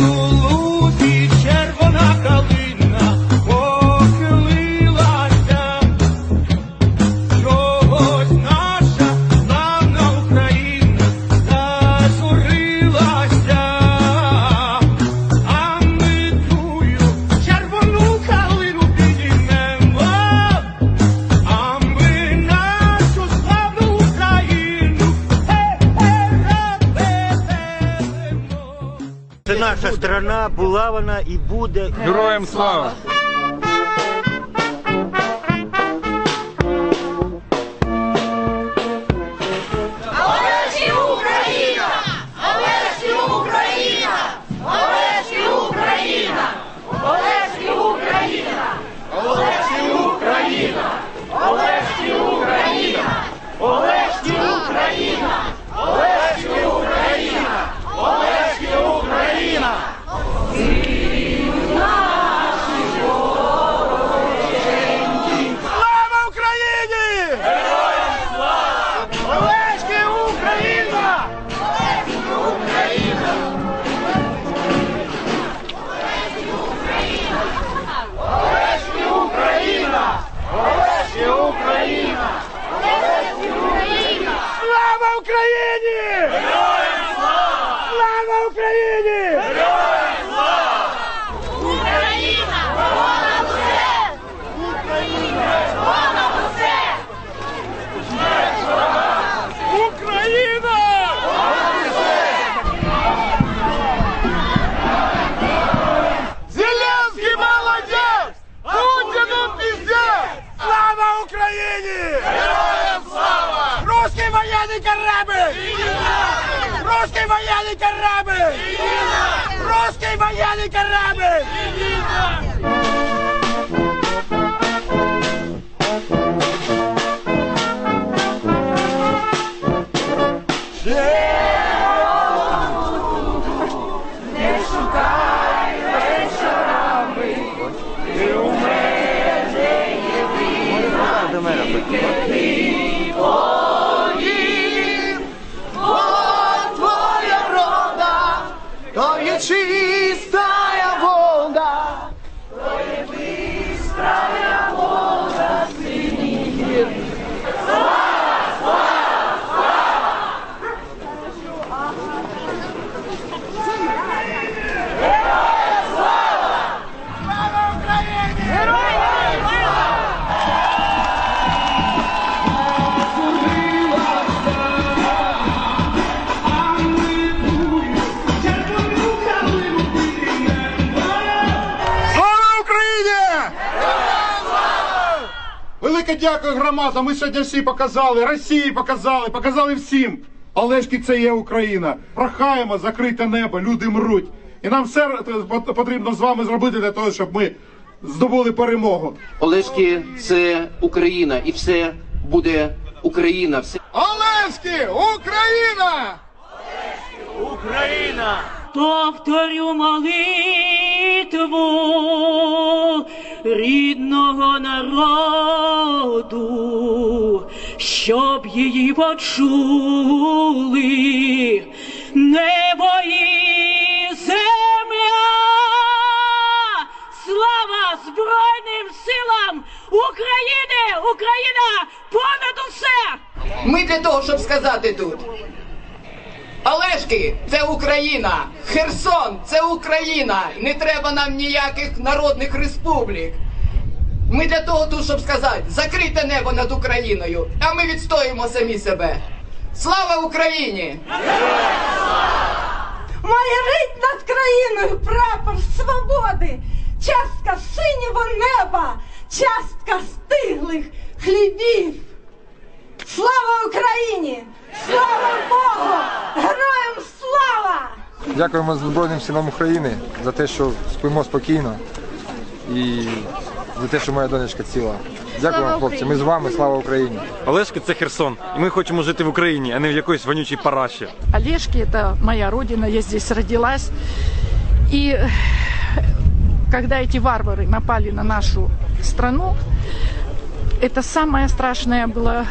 Anadolu страна, була вона і буде. Героям слава! Героям слава! Україна! Вона буде! Україна! Вона буде! Україна! Зеленський молодець! Путіну пиздец! Слава Україні! Героям слава! Русський воєнний корабль! Війна! Русский военный корабль! Русский военный корабль! Велике дякую громада. Ми сьогодні всі показали, Росії показали, показали всім. Олешки це є Україна. Прохаємо закрите небо, люди мруть. І нам все потрібно з вами зробити для того, щоб ми здобули перемогу. Олешки це Україна, і все буде Україна. Все Олешки! Україна! повторю молитву рідного народу, щоб її почули небо і земля. Слава Збройним силам України! Україна понад усе! Ми для того, щоб сказати тут. Олешки, це Україна. Херсон, це Україна. Не треба нам ніяких народних республік. Ми для того тут, щоб сказати, закрийте небо над Україною, а ми відстоїмо самі себе. Слава Україні! Майорить над країною прапор свободи, частка синього неба, частка стиглих хлібів. Слава Україні! Слава Богу! Героям слава! Дякуємо Збройним силам України за те, що спимо спокійно і за те, що моя донечка ціла. Дякую вам, хлопці. Ми з вами. Слава Україні! Олешки це Херсон, і ми хочемо жити в Україні, а не в якоїсь вонючій параші. Олежки – это моя родина, я здесь родилась. И э, когда эти варвары напали на нашу страну, это самое страшное было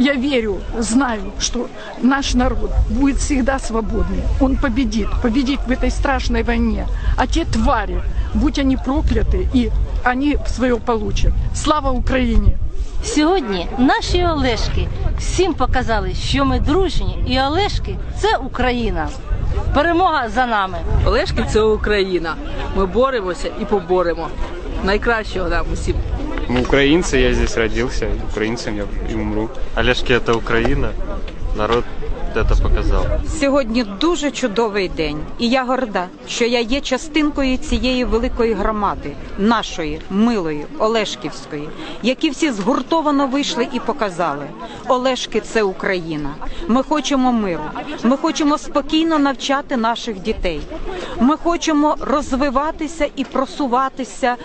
я верю, знаю, что наш народ будет всегда свободный. Он победит, победит в этой страшной войне. А те твари, будь они прокляты, и они свое получат. Слава Украине! Сьогодні наші Олешки всім показали, що ми дружні, і Олешки це Україна. Перемога за нами. Олешки це Україна. Ми боремося і поборемо. Найкращого нам усім. Мы украинцы, я здесь родился, украинцем я и умру. Олежки это Украина, народ это показал. Сьогодні дуже чудовий день, і я горда, що я є частинкою цієї великої громади, нашої милої Олешківської, які всі згуртовано вийшли і показали. Олешки це Україна. Ми хочемо миру. Ми хочемо спокійно навчати наших дітей. Ми хочемо розвиватися і просуватися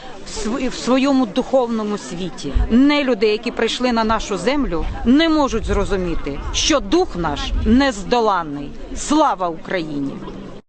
в своєму духовному світі. Не люди, які прийшли на нашу землю, не можуть зрозуміти, що дух наш нездоланний. Слава Україні!